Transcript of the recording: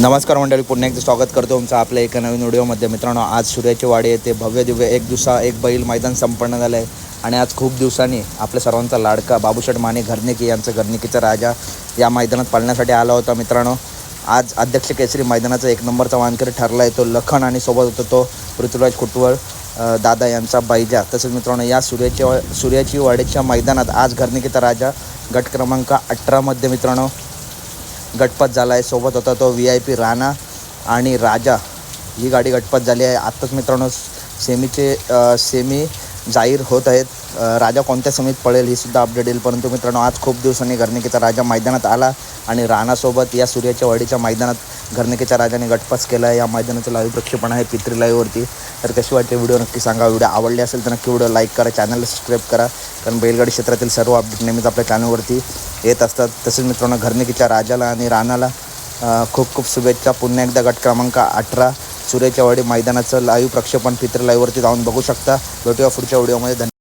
नमस्कार मंडळी पुन्हा एकदा स्वागत करतो तुमचं आपल्या एका नवीन व्हिडिओमध्ये. मित्रांनो आज सूर्याची वाडी येथे भव्य दिव्य एक दिवसा एक बैल मैदान संपन्न झालं आहे आणि आज खूप दिवसांनी आपल्या सर्वांचा लाडका बाबूशेठ माने घरनिकी यांचं घरनिकीचा राजा या मैदानात पाळण्यासाठी आला होता. मित्रांनो आज अध्यक्ष केसरी मैदानाचा एक नंबरचा वानकरी ठरला आहे तो लखन आणि सोबत होता तो पृथ्वीराज कुटवळ दादा यांचा बैजा. तसेच मित्रांनो या सूर्याच्या सूर्याची वाडीच्या मैदानात आज घरनिकीचा राजा गट क्रमांक अठरामध्ये मित्रांनो गटपत झाला आहे सोबत होता तो व्ही आय पी राणा आणि राजा. ही गाडी गटपत झाली आहे. आत्ताच मित्रांनो सेमीचे सेमी जाहीर होत आहेत. राजा कोणत्या सेमीत पळेल ही सुद्धा अपडेट येईल. परंतु मित्रांनो आज खूप दिवसांनी घरनिकेचा राजा मैदानात आला आणि राणासोबत या सूर्याच्या वाडीच्या मैदानात घरनिकेच्या राजाने गटपास केला आहे. या मैदानाचं लाईव्ह प्रक्षेपण आहे पित्री लाईव्हवरती तर कशी वाटते व्हिडिओ नक्की सांगा. व्हिडिओ आवडले असेल तर नक्की व्हिडिओ लाईक करा. चॅनलला सबस्क्राईब करा. कारण बैलगाडी क्षेत्रातील सर्व अपडेट नेहमीच आपल्या चॅनलवरती येत असतात. तसेच मित्रांनो घरनिकीच्या राजाला आणि राणाला खूप खूप शुभेच्छा. पुन्हा एकदा गट क्रमांक अठरा सूर्याच्या वाडी मैदानाचं लाईव्ह प्रक्षेपण पित्र लाईव्हवरती जाऊन बघू शकता. भेटूया पुढच्या व्हिडिओमध्ये. धन्यवाद.